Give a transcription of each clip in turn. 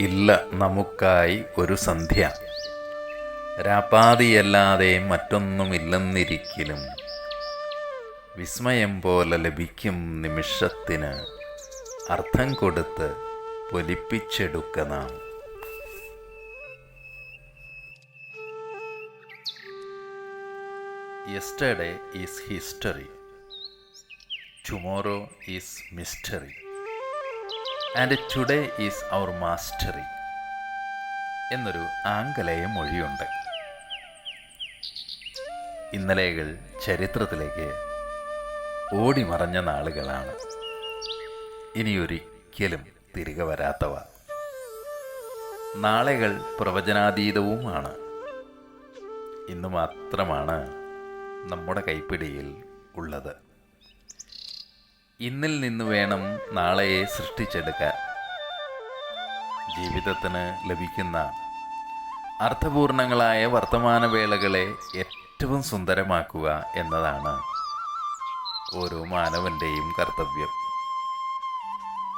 ഇല്ല നമുക്കായി ഒരു സന്ധ്യ. രാപ്പാതിയല്ലാതെ മറ്റൊന്നുമില്ലെന്നിരിക്കലും. വിസ്മയം പോലെ ലഭിക്കും നിമിഷത്തിന്. അർത്ഥം കൊടുത്ത് പൊലിപ്പിച്ചെടുക്ക yesterday is history tomorrow is mystery and today is our mastery എന്നൊരു ആംഗലേയ മൊഴിയുണ്ട്. ഇന്നലെകൾ ചരിത്രത്തിലേക്ക് ഓടിമറഞ്ഞ നാളുകളാണ്. ഇനിയൊരിക്കലും തിരികെ വരാത്തവ. നാളെകൾ പ്രവചനാതീതവുമാണ്. ഇന്ന് മാത്രമാണ് നമ്മുടെ കൈപ്പിടിയിൽ ഉള്ളത്. ഇന്നിൽ നിന്ന് വേണം നാളെയെ സൃഷ്ടിച്ചെടുക്കാൻ. ജീവിതത്തിന് ലഭിക്കുന്ന അർത്ഥപൂർണങ്ങളായ വർത്തമാനവേളകളെ ഏറ്റവും സുന്ദരമാക്കുക എന്നതാണ് ഓരോ മാനവന്റെയും കർത്തവ്യം.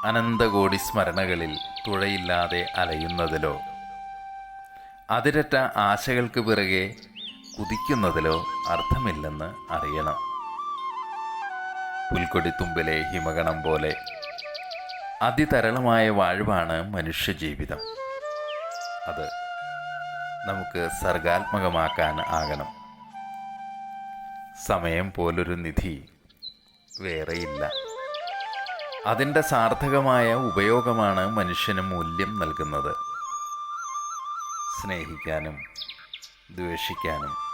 അനന്തകോടി സ്മരണകളിൽ തുഴയില്ലാതെ അലയുന്നതിലോ അതിരറ്റ ആശകൾക്ക് പിറകെ കുതിക്കുന്നതിലോ അർത്ഥമില്ലെന്ന് അറിയണം. പുൽക്കൊടിത്തുമ്പിലെ ഹിമഗണം പോലെ അതിതരളമായ വാഴ്വാണ് മനുഷ്യജീവിതം. അത് നമുക്ക് സർഗാത്മകമാക്കാൻ ആകണം. സമയം പോലൊരു നിധി വേറെയില്ല. അതിന്റെ സാർത്ഥകമായ ഉപയോഗമാണ് മനുഷ്യന് മൂല്യം നൽകുന്നത്. സ്നേഹിക്കാനും ദ്വേഷിക്കാനും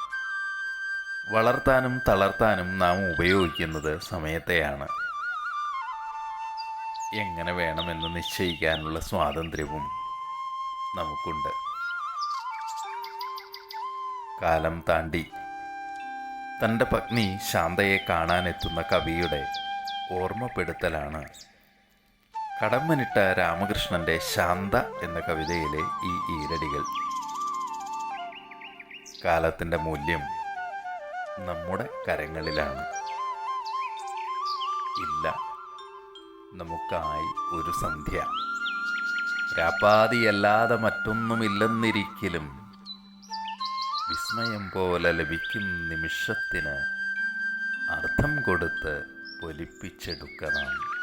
വളർത്താനും തളർത്താനും നാം ഉപയോഗിക്കുന്നത് സമയത്തെയാണ്. എങ്ങനെ വേണമെന്ന് നിശ്ചയിക്കാനുള്ള സ്വാതന്ത്ര്യവും നമുക്കുണ്ട്. കാലം താണ്ടി തന്റെ പത്നി ശാന്തയെ കാണാനെത്തുന്ന കവിയുടെ ഓർമ്മപ്പെടുത്തലാണ്. കടമ്മനിട്ട രാമകൃഷ്ണന്റെ ശാന്ത എന്ന കവിതയിലെ ഈ ഈരടികൾ. കാലത്തിന്റെ മൂല്യം നമ്മുടെ കരങ്ങളിലാണ്. ഇല്ല നമുക്കായി ഒരു സന്ധ്യ. രാപ്പാതിയല്ലാതെ മറ്റൊന്നുമില്ലെന്നിരിക്കലും വിസ്മയം പോലെ ലഭിക്കും നിമിഷത്തിന്. അർത്ഥം കൊടുത്ത് പൊലിപ്പിച്ചെടുക്കണം.